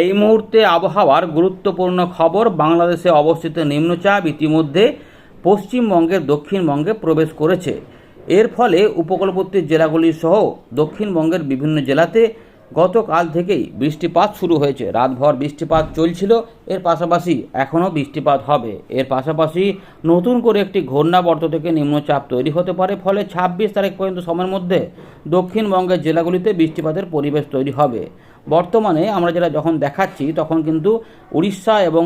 এই মুহূর্তে আবহাওয়ার গুরুত্বপূর্ণ খবর, বাংলাদেশে অবস্থিত নিম্নচাপ ইতিমধ্যে পশ্চিমবঙ্গের দক্ষিণবঙ্গে প্রবেশ করেছে। এর ফলে উপকূলবর্তী জেলাগুলি সহ দক্ষিণবঙ্গের বিভিন্ন জেলাতে গতকাল থেকেই বৃষ্টিপাত শুরু হয়েছে। রাতভর বৃষ্টিপাত চলছিল, এর পাশাপাশি এখনও বৃষ্টিপাত হবে। এর পাশাপাশি নতুন করে একটি ঘূর্ণাবর্ত থেকে নিম্নচাপ তৈরি হতে পারে, ফলে ছাব্বিশ তারিখ পর্যন্ত সময়ের মধ্যে দক্ষিণবঙ্গের জেলাগুলিতে বৃষ্টিপাতের পরিবেশ তৈরি হবে। বর্তমানে আমরা যেটা যখন দেখাচ্ছি, তখন কিন্তু উড়িষ্যা এবং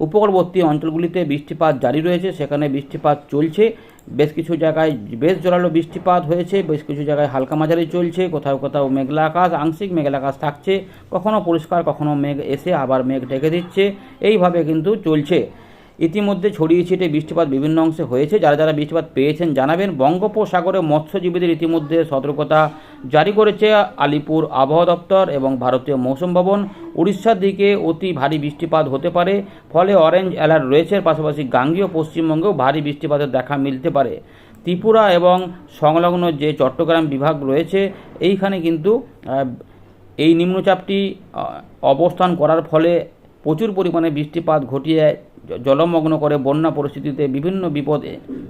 উপকূলবর্তী অঞ্চলগুলিতে বৃষ্টিপাত জারি রয়েছে, সেখানে বৃষ্টিপাত চলছে। বেশ কিছু জায়গায় বেশ জোরালো বৃষ্টিপাত হয়েছে, বেশ কিছু জায়গায় হালকা মাঝারি চলছে, কোথাও কোথাও মেঘলা আকাশ, আংশিক মেঘলা আকাশ থাকছে কখনও পরিষ্কার কখনও মেঘ এসে আবার মেঘ ঢেকে দিচ্ছে। এইভাবে কিন্তু চলছে। ইতিমধ্যে ছড়িয়ে ছিটে বৃষ্টিপাত বিভিন্ন অংশে হয়েছে, যারা যারা বৃষ্টিপাত পেয়েছেন জানাবেন। বঙ্গোপসাগরে মৎস্যজীবীদের ইতিমধ্যে সতর্কতা জারি করেছে আলিপুর আবহাওয়া দপ্তর এবং ভারতীয় মৌসুম ভবন। উড়িষ্যার দিকে অতি ভারী বৃষ্টিপাত হতে পারে, ফলে অরেঞ্জ অ্যালার্ট রয়েছে। পাশাপাশি গাঙ্গীয় পশ্চিমবঙ্গেও ভারী বৃষ্টিপাতের দেখা মিলতে পারে। ত্রিপুরা এবং সংলগ্ন যে চট্টগ্রাম বিভাগ রয়েছে, এইখানে কিন্তু এই নিম্নচাপটি অবস্থান করার ফলে প্রচুর পরিমাণে বৃষ্টিপাত ঘটিয়ে জলমগ্ন করে বন্যা পরিস্থিতিতে বিভিন্ন বিপদ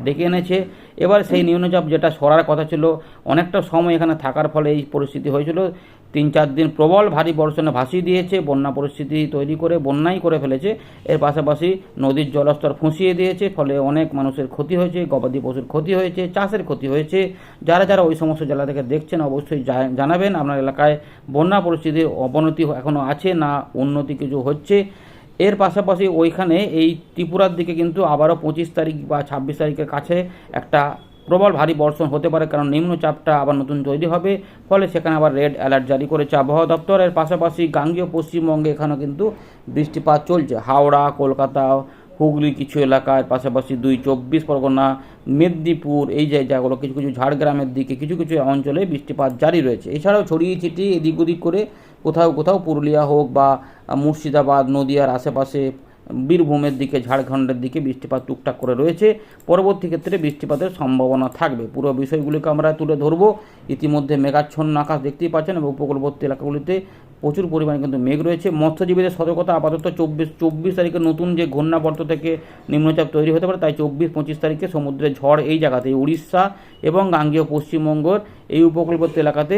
ডেকে এনেছে। এবার সেই নিম্নচাপ যেটা সরার কথা ছিল, অনেকটা সময় এখানে থাকার ফলে এই পরিস্থিতি হয়েছিল। তিন চার দিন প্রবল ভারী বর্ষণে ভাসিয়ে দিয়েছে, বন্যা পরিস্থিতি তৈরি করে, বন্যাই করে ফেলেছে। এর পাশাপাশি নদীর জলস্তর ফুঁসিয়ে দিয়েছে, ফলে অনেক মানুষের ক্ষতি হয়েছে, গবাদি পশুর ক্ষতি হয়েছে, চাষের ক্ষতি হয়েছে। যারা যারা ওই সমস্ত জেলা থেকে দেখছেন, অবশ্যই জানাবেন। আপনার এলাকায় বন্যা পরিস্থিতির অবনতি এখনও আছে না উন্নতি কিছু হচ্ছে। এর পাশাপাশি ওইখানে এই ত্রিপুরার দিকে কিন্তু আবারও পঁচিশ তারিখ বা ছাব্বিশ তারিখের কাছে একটা প্রবল ভারী বর্ষণ হতে পারে, কারণ নিম্নচাপটা আবার নতুন তৈরি হবে, ফলে সেখানে আবার রেড অ্যালার্ট জারি করেছে আবহাওয়া দপ্তর। এর পাশাপাশি গাঙ্গীয় পশ্চিমবঙ্গে এখানেও কিন্তু বৃষ্টিপাত চলছে। হাওড়া, কলকাতা হুগলি কিছু এলাকার পাশাপাশি দুই চব্বিশ পরগনা, মেদিনীপুর, এই জায়গাগুলো কিছু কিছু ঝাড়গ্রামের দিকে কিছু কিছু অঞ্চলে বৃষ্টিপাত জারি রয়েছে। এছাড়াও ছড়িয়ে ছিটিয়ে এদিক ওদিক করে কোথাও কোথাও পুরুলিয়া হোক বা মুর্শিদাবাদ, নদিয়ার আশেপাশে বীরভূমের দিকে, ঝাড়খণ্ডের দিকে বৃষ্টিপাত টুকটাক করে রয়েছে। পরবর্তী ক্ষেত্রে বৃষ্টিপাতের সম্ভাবনা থাকবে। পুরো বিষয়গুলিকে আমরা তুলে ধরবো। ইতিমধ্যে মেঘাচ্ছন্ন আকাশ দেখতেই পাচ্ছেন এবং উপকূলবর্তী এলাকাগুলিতে প্রচুর পরিমাণে কিন্তু মেঘ রয়েছে। মৎস্যজীবীদের সতর্কতা আপাতত চব্বিশ চব্বিশ তারিখে নতুন যে ঘূর্ণাবর্ত থেকে নিম্নচাপ তৈরি হতে পারে, তাই চব্বিশ, পঁচিশ তারিখে সমুদ্রে ঝড় এই জায়গাতে, উড়িষ্যা এবং গাঙ্গেয় পশ্চিমবঙ্গর এই উপকূলবর্তী এলাকাতে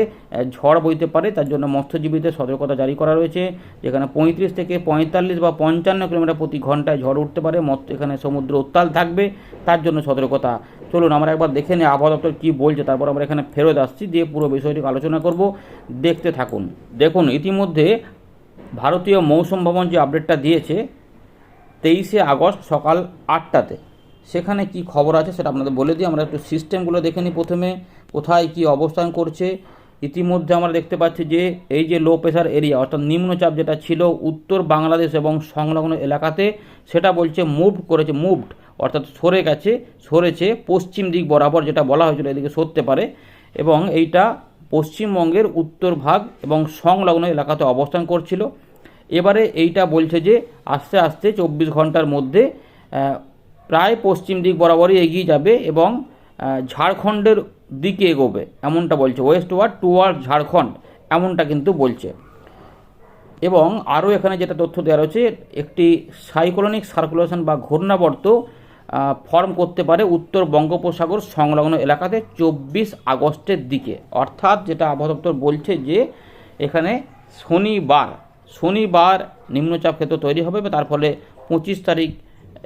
ঝড় বইতে পারে। তার জন্য মৎস্যজীবীদের সতর্কতা জারি করা রয়েছে। যেখানে পঁয়ত্রিশ থেকে পঁয়তাল্লিশ বা পঞ্চান্ন কিলোমিটার প্রতি ঘন্টায় ঝড় উঠতে পারে। মৎস্য, এখানে সমুদ্র উত্তাল থাকবে। তার জন্য সতর্কতা। চলুন, আমরা একবার দেখে নিই আবহাওয়া দপ্তর কী বলছে, তারপর আমরা এখানে ফেরত আসছি, দিয়ে পুরো বিষয়টি আলোচনা করব। দেখতে থাকুন। দেখুন, ইতিমধ্যে ভারতীয় মৌসুম ভবন যে আপডেটটা দিয়েছে, তেইশে আগস্ট সকাল আটটাতে, সেখানে কি খবর আছে সেটা আপনাদের বলে দিই। আমরা একটু সিস্টেমগুলো দেখে নিই প্রথমে, কোথায় কি অবস্থান করছে। ইতিমধ্যে আমরা দেখতে পাচ্ছি যে, এই যে লো প্রেশার এরিয়া অর্থাৎ নিম্নচাপ যেটা ছিল উত্তর বাংলাদেশ এবং সংলগ্ন এলাকাতে, সেটা বলছে মুভ করেছে মুভড অর্থাৎ সরে গেছে, সরেছে পশ্চিম দিক বরাবর যেটা বলা হয়েছিল এদিকে সরতে পারে এবং এইটা পশ্চিমবঙ্গের উত্তর ভাগ এবং সংলগ্ন এলাকাতে অবস্থান করছিল। এবারে এইটা বলছে যে আস্তে আস্তে চব্বিশ ঘণ্টার মধ্যে প্রায় পশ্চিম দিক বরাবরই এগিয়ে যাবে এবং ঝাড়খণ্ডের দিকে এগোবে, এমনটা বলছে। ওয়েস্ট ওয়ার্ড টুয়ার্ড ঝাড়খণ্ড, এমনটা কিন্তু বলছে। এবং আরও এখানে যেটা তথ্য দেওয়া রয়েছে, একটি সাইক্লোনিক সার্কুলেশন বা ঘূর্ণাবর্ত ফর্ম করতে পারে উত্তর বঙ্গোপসাগর সংলগ্ন এলাকাতে চব্বিশ আগস্টের দিকে। অর্থাৎ যেটা আবহাওয়া দপ্তর বলছে যে, এখানে শনিবার শনিবার নিম্নচাপ ক্ষেত্র তৈরি হবে তার ফলে পঁচিশ তারিখ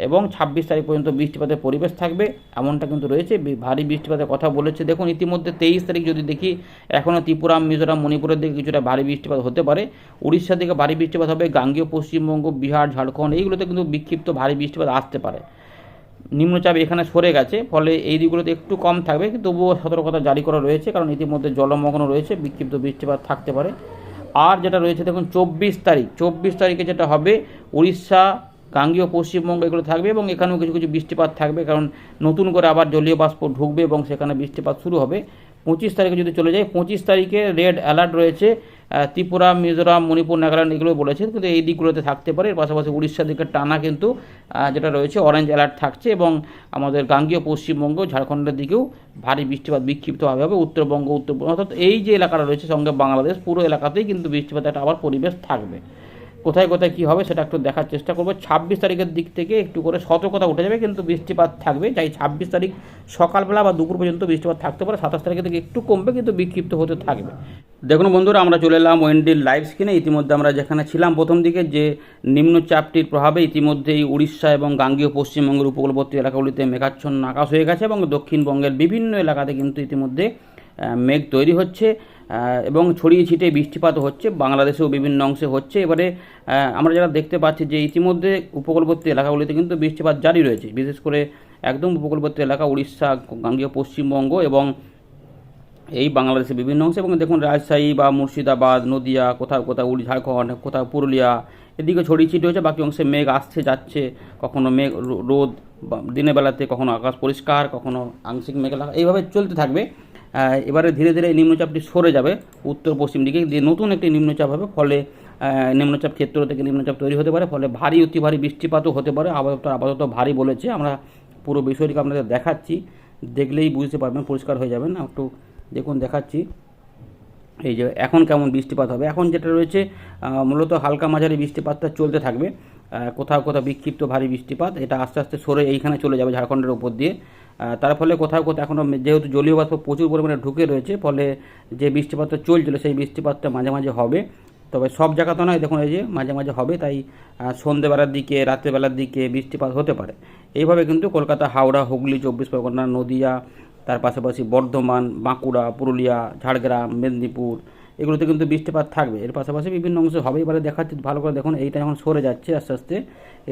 এবং ছাব্বিশ তারিখ পর্যন্ত বৃষ্টিপাতের পরিবেশ থাকবে। এমনটা কিন্তু রয়েছে ভারী বৃষ্টিপাতের কথা বলেছে। দেখুন, ইতিমধ্যে তেইশ তারিখ যদি দেখি এখনও ত্রিপুরা, মিজোরাম, মণিপুরের দিকে কিছুটা ভারী বৃষ্টিপাত হতে পারে। উড়িষ্যার দিকে ভারী বৃষ্টিপাত হবে, গাঙ্গীয় পশ্চিমবঙ্গ, বিহার, ঝাড়খণ্ড, এইগুলোতে কিন্তু বিক্ষিপ্ত ভারী বৃষ্টিপাত আসতে পারে। নিম্নচাপ এখানে সরে গেছে, ফলে এই দিকগুলোতে একটু কম থাকবে, কিন্তু তবুও সতর্কতা জারি করা রয়েছে, কারণ ইতিমধ্যে জলমগ্ন রয়েছে, বিক্ষিপ্ত বৃষ্টিপাত থাকতে পারে। আর যেটা রয়েছে, দেখুন, চব্বিশ তারিখ, চব্বিশ তারিখে যেটা হবে, উড়িষ্যা, গাঙ্গীয়, পশ্চিমবঙ্গ এগুলো থাকবে এবং এখানেও কিছু কিছু বৃষ্টিপাত থাকবে, কারণ নতুন করে আবার জলীয় বাষ্প ঢুকবে এবং সেখানে বৃষ্টিপাত শুরু হবে। পঁচিশ তারিখে যদি চলে যায়, পঁচিশ তারিখে রেড অ্যালার্ট রয়েছে ত্রিপুরা, মিজোরাম, মণিপুর, নাগাল্যান্ড এগুলো বলেছেন, কিন্তু এই দিকগুলোতে থাকতে পারে। এর পাশাপাশি উড়িষ্যার দিকে টানা কিন্তু যেটা রয়েছে অরেঞ্জ অ্যালার্ট থাকছে এবং আমাদের গাঙ্গীয় পশ্চিমবঙ্গ, ঝাড়খণ্ডের দিকেও ভারী বৃষ্টিপাত বিক্ষিপ্তভাবে হবে, উত্তরবঙ্গ উত্তরবঙ্গ অর্থাৎ এই যে এলাকাটা রয়েছে সঙ্গে বাংলাদেশ, পুরো এলাকাতেই কিন্তু বৃষ্টিপাতের একটা আবার পরিবেশ থাকবে। কোথায় কোথায় কী হবে সেটা একটু দেখার চেষ্টা করব। ছাব্বিশ তারিখের দিক থেকে একটু করে সতর্কতা উঠে যাবে, কিন্তু বৃষ্টিপাত থাকবে। যাই ছাব্বিশ তারিখ সকালবেলা বা দুপুর পর্যন্ত বৃষ্টিপাত থাকতে পারে, সাতাশ তারিখের দিকে একটু কমবে, কিন্তু বিক্ষিপ্ত হতে থাকবে। দেখুন বন্ধুরা, আমরা চলে এলাম ওয়েন্ডির লাইভ স্ক্রিনে ইতিমধ্যে আমরা যেখানে ছিলাম, প্রথম দিকে যে নিম্নচাপটির প্রভাবে ইতিমধ্যেই উড়িষ্যা এবং গাঙ্গীয় পশ্চিমবঙ্গের উপকূলবর্তী এলাকাগুলিতে মেঘাচ্ছন্ন আকাশ হয়ে গেছে এবং দক্ষিণবঙ্গের বিভিন্ন এলাকাতে কিন্তু ইতিমধ্যে মেঘ তৈরি হচ্ছে। এবং ছড়িয়ে ছিটিয়ে বৃষ্টিপাত হচ্ছে, বাংলাদেশেও বিভিন্ন অংশে হচ্ছে। এবারে আমরা যারা দেখতে পাচ্ছি যে ইতিমধ্যে উপকূলবর্তী এলাকাগুলিতে কিন্তু বৃষ্টিপাত জারি রয়েছে। বিশেষ করে একদম উপকূলবর্তী এলাকা উড়িষ্যা, গাঙ্গীয় পশ্চিমবঙ্গ এবং এই বাংলাদেশের বিভিন্ন অংশে। এবং দেখুন, রাজশাহী বা মুর্শিদাবাদ, নদিয়া, কোথাও কোথাও উড়ি, ঝাড়খণ্ড, কোথাও পুরুলিয়া, এদিকে ছড়িয়ে ছিটিয়ে হয়েছে, বাকি অংশে মেঘ আসছে, যাচ্ছে। কখনো মেঘ রোদ দিনের বেলাতে কখনো আকাশ পরিষ্কার, কখনো আংশিক মেঘলা। এইভাবে চলতে থাকবে। এবারে ধীরে ধীরে নিম্নচাপটি সরে যাবে। উত্তর পশ্চিম দিকে দিয়ে নতুন একটি নিম্নচাপ হবে, ফলে নিম্নচাপ ক্ষেত্র থেকে নিম্নচাপ তৈরি হতে পারে, ফলে ভারী, অতি ভারী বৃষ্টিপাতও হতে পারে। আপাতত আপাতত ভারী বলেছে। আমরা পুরো বিষয়টিকে আপনাদের দেখাচ্ছি। দেখলেই বুঝতে পারবেন, পরিষ্কার হয়ে যাবেন একটু দেখুন, দেখাচ্ছি। এই যে, এখন কেমন বৃষ্টিপাত হবে? এখন যেটা রয়েছে মূলত হালকা মাঝারি বৃষ্টিপাতটা চলতে থাকবে। কোথাও কোথাও বিক্ষিপ্ত ভারী বৃষ্টিপাত, এটা আস্তে আস্তে সরে এইখানে চলে যাবে ঝাড়খণ্ডের উপর দিয়ে। তার ফলে কোথাও কোথাও এখনও যেহেতু জলীয় বাষ্প প্রচুর পরিমাণে ঢুকে রয়েছে, ফলে যে বৃষ্টিপাতটা চলছিল সেই বৃষ্টিপাতটা মাঝে মাঝে হবে। তবে সব জায়গাতে নয়, দেখুন এই যে মাঝে মাঝে হবে, তাই সন্ধেবেলার দিকে, রাত্রেবেলার দিকে বৃষ্টিপাত হতে পারে। এইভাবে কিন্তু কলকাতা, হাওড়া, হুগলি, চব্বিশ পরগনা, নদিয়া, তার পাশাপাশি বর্ধমান, বাঁকুড়া, পুরুলিয়া, ঝাড়গ্রাম, মেদিনীপুর এগুলোতে কিন্তু বৃষ্টিপাত থাকবে। এর পাশাপাশি বিভিন্ন অংশে হবে এবারে দেখাচ্ছি। ভালো করে দেখুন, এইটা এখন সরে যাচ্ছে আস্তে আস্তে।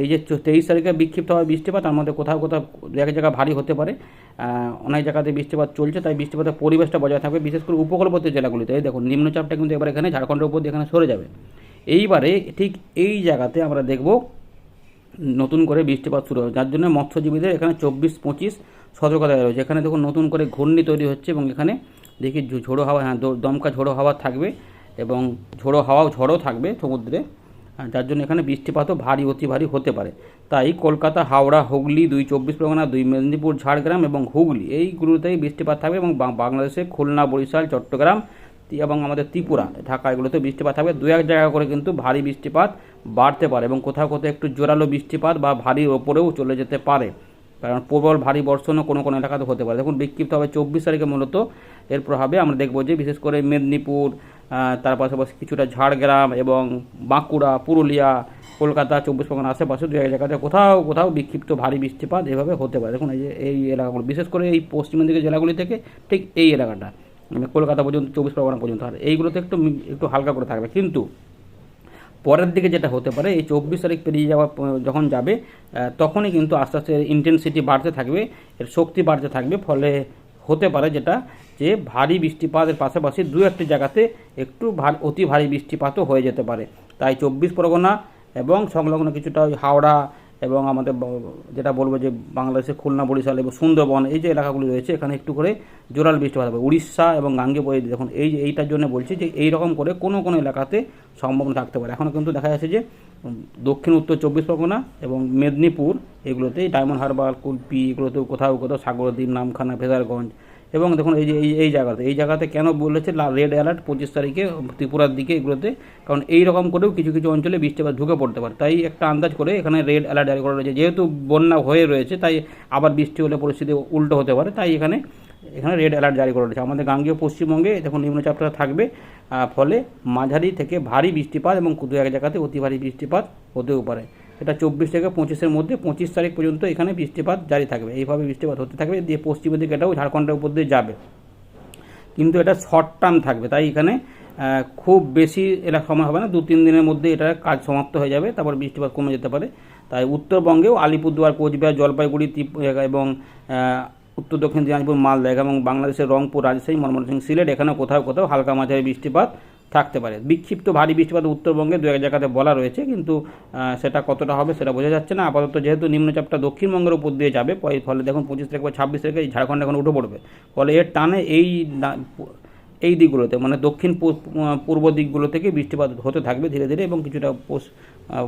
এই যে তেইশ তারিখে বিক্ষিপ্ত হবে বৃষ্টিপাত, তার মধ্যে কোথাও কোথাও এক জায়গায় ভারী হতে পারে। অনেক জায়গাতে বৃষ্টিপাত চলছে, তাই বৃষ্টিপাতের পরিবেশটা বজায় থাকবে, বিশেষ করে উপকূলবর্তী জেলাগুলিতে। এই দেখুন, নিম্নচাপটা কিন্তু এবার এখানে ঝাড়খণ্ডের উপর এখানে সরে যাবে। এইবারে ঠিক এই জায়গাতে আমরা দেখব নতুন করে বৃষ্টিপাত শুরু হবে। যার জন্য মৎস্যজীবীদের এখানে চব্বিশ, পঁচিশ সতর্কতা রয়েছে। এখানে দেখুন, নতুন করে ঘূর্ণি তৈরি হচ্ছে এবং এখানে দেখি ঝোড়ো হাওয়া হ্যাঁ দমকা ঝোড়ো হাওয়া থাকবে এবং ঝোড়ো হাওয়াও ঝড়ও থাকবে সমুদ্রে। যার জন্য এখানে বৃষ্টিপাতও ভারী, অতি ভারী হতে পারে। তাই কলকাতা, হাওড়া, হুগলি, দুই চব্বিশ পরগনা, দুই মেদিনীপুর, ঝাড়গ্রাম এবং হুগলি, এইগুলোতেই বৃষ্টিপাত থাকবে এবং বাংলাদেশে খুলনা, বরিশাল, চট্টগ্রাম এবং আমাদের ত্রিপুরা, ঢাকা এগুলোতে বৃষ্টিপাত থাকবে। দু এক জায়গা করে কিন্তু ভারী বৃষ্টিপাত বাড়তে পারে এবং কোথাও কোথাও একটু জোরালো বৃষ্টিপাত বা ভারীর ওপরেও চলে যেতে পারে। কারণ প্রবল ভারী বর্ষণও কোনো কোনো এলাকাতে হতে পারে। দেখুন, বিক্ষিপ্ত হবে চব্বিশ তারিখে মূলত। এর প্রভাবে আমরা দেখব যে বিশেষ করে মেদিনীপুর তার পাশাপাশি কিছুটা ঝাড়গ্রাম এবং বাঁকুড়া, পুরুলিয়া, কলকাতা, চব্বিশ পরগনা আশেপাশে দু এক জায়গাতে কোথাও কোথাও বিক্ষিপ্ত ভারী বৃষ্টিপাত এভাবে হতে পারে। দেখুন, এই যে এই এলাকাগুলো বিশেষ করে এই পশ্চিমের দিকে জেলাগুলি থেকে ঠিক এই এলাকাটা। মানে কলকাতা পর্যন্ত, চব্বিশ পরগনা পর্যন্ত। আর এইগুলোতে একটু একটু হালকা করে থাকবে। কিন্তু পরের দিকে যেটা হতে পারে, এই চব্বিশ তারিখ পেরিয়ে যাওয়া, যখন যাবে তখনই কিন্তু আস্তে আস্তে ইন্টেন্সিটি বাড়তে থাকবে, এর শক্তি বাড়তে থাকবে। ফলে হতে পারে যেটা যে, ভারী বৃষ্টিপাতের পাশাপাশি দু একটি জায়গাতে একটু অতি ভারী বৃষ্টিপাতও হয়ে যেতে পারে। তাই চব্বিশ পরগনা এবং সংলগ্ন কিছুটা হাওড়া এবং আমাদের যেটা বলব যে বাংলাদেশের খুলনা, বরিশাল এবং সুন্দরবন, এই যে এলাকাগুলি রয়েছে, এখানে একটু করে জোরাল বৃষ্টিপাত হবে উড়িষ্যা এবং গাঙ্গে বয়ে দেখুন, এই যে এইটার জন্য বলছি যে এই রকম করে কোনো কোনো এলাকাতে সম্ভাবনা থাকতে পারে। এখনও কিন্তু দেখা যাচ্ছে যে দক্ষিণ, উত্তর চব্বিশ পরগনা এবং মেদিনীপুর এগুলোতে ডায়মন্ড হারবার, কুলপি, এগুলোতেও কোথাও কোথাও সাগরদ্বীপ, নামখানা ফেজারগঞ্জ এবং দেখুন এই যে, এই এই জায়গাতে এই জায়গাতে কেন বলেছে রেড অ্যালার্ট পঁচিশ তারিখে, ত্রিপুরার দিকে এগুলোতে, কারণ এই রকম করেও কিছু কিছু অঞ্চলে বৃষ্টিপাত ঢুকে পড়তে পারে। তাই একটা আন্দাজ করে এখানে রেড অ্যালার্ট জারি করা রয়েছে। যেহেতু বন্যা হয়ে রয়েছে, তাই আবার বৃষ্টি হলে পরিস্থিতি উল্টো হতে পারে, তাই এখানে এখানে রেড অ্যালার্ট জারি করা রয়েছে। আমাদের গাঙ্গীয় পশ্চিমবঙ্গে দেখুন নিম্নচাপটা থাকবে ফলে মাঝারি থেকে ভারী বৃষ্টিপাত এবং দু এক জায়গাতে অতি ভারী বৃষ্টিপাত হতেও পারে। এটা চব্বিশ থেকে পঁচিশের মধ্যে, পঁচিশ তারিখ পর্যন্ত এখানে বৃষ্টিপাত জারি থাকবে। এইভাবে বৃষ্টিপাত হতে থাকবে, দিয়ে পশ্চিমের দিকে এটাও ঝাড়খণ্ডের উপর দিয়ে যাবে। কিন্তু এটা শর্ট টার্ম থাকবে, তাই এখানে খুব বেশি এটা সময় হবে না, দু তিন দিনের মধ্যে এটা কাজ সমাপ্ত হয়ে যাবে, তারপর বৃষ্টিপাত কমে যেতে পারে। তাই উত্তরবঙ্গেও আলিপুরদুয়ার, কোচবিহার, জলপাইগুড়ি এবং উত্তর দক্ষিণ দিনাজপুর, মালদা এবং বাংলাদেশের রংপুর, রাজশাহী, ময়মনসিংহ, সিলেট এখানে কোথাও কোথাও হালকা মাঝারি বৃষ্টিপাত থাকতে পারে। বিক্ষিপ্ত ভারী বৃষ্টিপাত উত্তরবঙ্গে দু এক জায়গাতে বলা রয়েছে, কিন্তু সেটা কতটা হবে সেটা বোঝা যাচ্ছে না। আপাতত যেহেতু নিম্নচাপটা দক্ষিণবঙ্গের উপর দিয়ে যাবে ফলে দেখুন পঁচিশ তারিখ বা ছাব্বিশ তারিখে এই ঝাড়খণ্ড এখন উঠে পড়বে। ফলে এর টানে এই এই দিকগুলোতে মানে দক্ষিণ পূর্ব দিকগুলো থেকে বৃষ্টিপাত হতে থাকবে ধীরে ধীরে এবং কিছুটা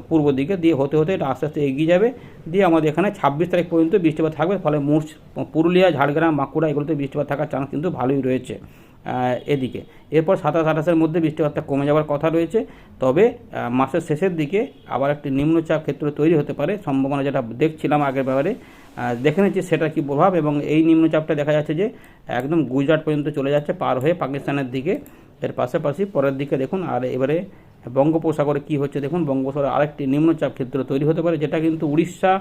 পূর্ব দিকে দিয়ে হতে হতে এটা আস্তে আস্তে এগিয়ে যাবে। দিয়ে আমাদের এখানে ছাব্বিশ তারিখ পর্যন্ত বৃষ্টিপাত থাকবে, ফলে মুর্শ, পুরুলিয়া, ঝাড়গ্রাম, বাঁকুড়া এগুলোতে বৃষ্টিপাত থাকার চান্স কিন্তু ভালোই রয়েছে। এদিকে। এরপর সাতাশ আঠাশের মধ্যে বৃষ্টিপাতটা কমে যাওয়ার কথা রয়েছে। তবে মাসের শেষের দিকে আবার একটি নিম্নচাপ ক্ষেত্র তৈরি হতে পারে। সম্ভাবনা যেটা দেখছিলাম আগের ব্যাপারে দেখে নিচ্ছি সেটা কি প্রভাব এবং এই নিম্নচাপটা দেখা যাচ্ছে যে একদম গুজরাট পর্যন্ত চলে যাচ্ছে পার হয়ে পাকিস্তানের দিকে। এর পাশাপাশি পরের দিকে দেখুন, আর এবারে বঙ্গোপসাগরে কি হচ্ছে দেখুন, বঙ্গোপসাগরে আরেকটি নিম্নচাপ ক্ষেত্র তৈরি হতে পারে, যেটা কিন্তু উড়িষ্যা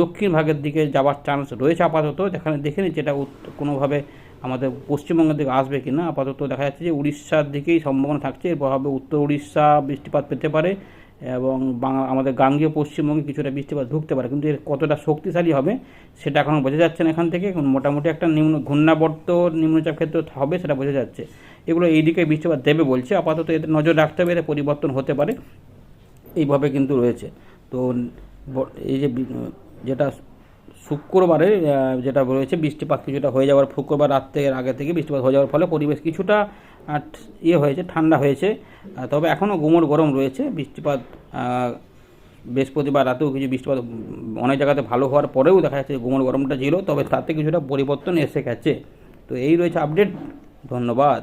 দক্ষিণ ভাগের দিকে যাওয়ার চান্স রয়েছে আপাতত। যেখানে দেখে নিচ্ছি এটা কোনোভাবে আমাদের পশ্চিমবঙ্গের দিকে আসবে কি না, আপাতত দেখা যাচ্ছে যে উড়িষ্যার দিকেই সম্ভাবনা থাকছে। এর প্রভাবে উত্তর উড়িষ্যা বৃষ্টিপাত পেতে পারে এবং বাংলা আমাদের গাঙ্গীয় পশ্চিমবঙ্গে কিছুটা বৃষ্টিপাত ঢুকতে পারে। কিন্তু এর কতটা শক্তিশালী হবে সেটা এখনও বোঝা যাচ্ছে না এখান থেকে। এখন মোটামুটি একটা নিম্ন, ঘূর্ণাবর্ত নিম্নচাপ ক্ষেত্র হবে সেটা বোঝা যাচ্ছে। এগুলো এই দিকে বৃষ্টিপাত দেবে বলছে। আপাতত এদের নজর রাখতে হবে এতে পরিবর্তন হতে পারে। এইভাবে কিন্তু রয়েছে। তো এই যে যেটা শুক্রবারে যেটা রয়েছে, বৃষ্টিপাত কিছুটা হয়ে যাওয়ার, শুক্রবার রাত্রের আগে থেকে বৃষ্টিপাত হয়ে যাওয়ার ফলে পরিবেশ কিছুটা ইয়ে হয়েছে, ঠান্ডা হয়েছে। তবে এখনও গুমোট গরম রয়েছে। বৃষ্টিপাত বৃহস্পতিবার রাতেও কিছু বৃষ্টিপাত অনেক জায়গাতে ভালো হওয়ার পরেও দেখা যাচ্ছে গুমোট গরমটা ছিল, তবে তাতে কিছুটা পরিবর্তন এসে গেছে। তো এই রয়েছে আপডেট। ধন্যবাদ।